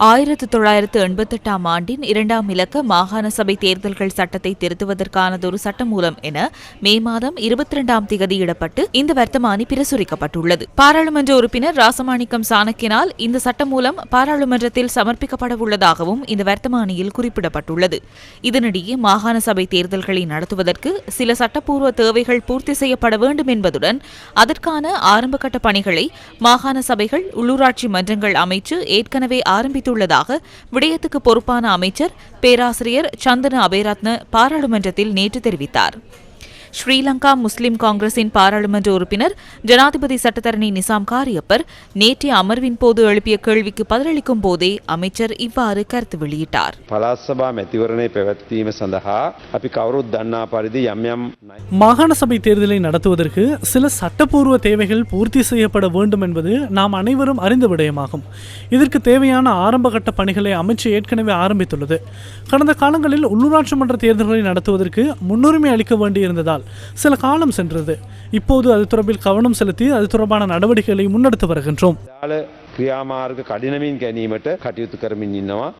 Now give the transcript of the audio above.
ஆயிரத்து தொள்ளாயிரத்து எண்பத்தெட்டாம் ஆண்டின் இரண்டாம் இலக்க மாகாண சபை தேர்தல்கள் சட்டத்தை திருத்துவதற்கானதொரு சட்டமூலம் என மே மாதம் இருபத்தி இரண்டாம் திகதியிடப்பட்டு இந்த வர்த்தமானி பிரசுரிக்கப்பட்டுள்ளது. பாராளுமன்ற உறுப்பினர் ராசமாணிக்கம் சாணக்கினால் இந்த சட்டமூலம் பாராளுமன்றத்தில் சமர்ப்பிக்கப்படவுள்ளதாகவும் இந்த வர்த்தமானியில் குறிப்பிடப்பட்டுள்ளது. இதனிடையே மாகாண சபை தேர்தல்களை நடத்துவதற்கு சில சட்டப்பூர்வ தேவைகள் பூர்த்தி செய்யப்பட வேண்டும் என்பதுடன் அதற்கான ஆரம்பகட்ட பணிகளை மாகாண சபைகள் உள்ளூராட்சி மன்றங்கள் அமைச்சு ஏற்கனவே ஆரம்பித்து ஆரம்பித்துள்ளதாக விடயத்துக்கு பொறுப்பான அமைச்சர் பேராசிரியர் சந்தன அபேரத்ன பாராளுமன்றத்தில் நேற்று தெரிவித்தார். ஸ்ரீலங்கா முஸ்லிம் காங்கிரசின் பாராளுமன்ற உறுப்பினர் ஜனாதிபதி சட்டத்தரணி நிசாம் காரியப்பர் நேற்றைய அமர்வின் போது எழுப்பிய கேள்விக்கு பதிலளிக்கும் போதே அமைச்சர் இவ்வாறு கருத்து வெளியிட்டார். மாகாண சபை தேர்தலை நடத்துவதற்கு சில சட்டப்பூர்வ தேவைகள் பூர்த்தி செய்யப்பட வேண்டும் என்பது நாம் அனைவரும் அறிந்த விடயமாகும். இதற்கு தேவையான ஆரம்பகட்ட பணிகளை அமைச்சு ஏற்கனவே ஆரம்பித்துள்ளது. கடந்த காலங்களில் உள்ளூராட்சி மன்ற தேர்தல்களை நடத்துவதற்கு முன்னுரிமை அளிக்க வேண்டியிருந்ததால் சில காலம் சென்றது. இப்போது அது தொடர்பில் கவனம் செலுத்தி அது தொடர்பான நடவடிக்கைகளை முன்னெடுத்து வருகின்றோம். கடினமின் கனிமட்ட கட்டியுத்து கருமின் இன்னவா?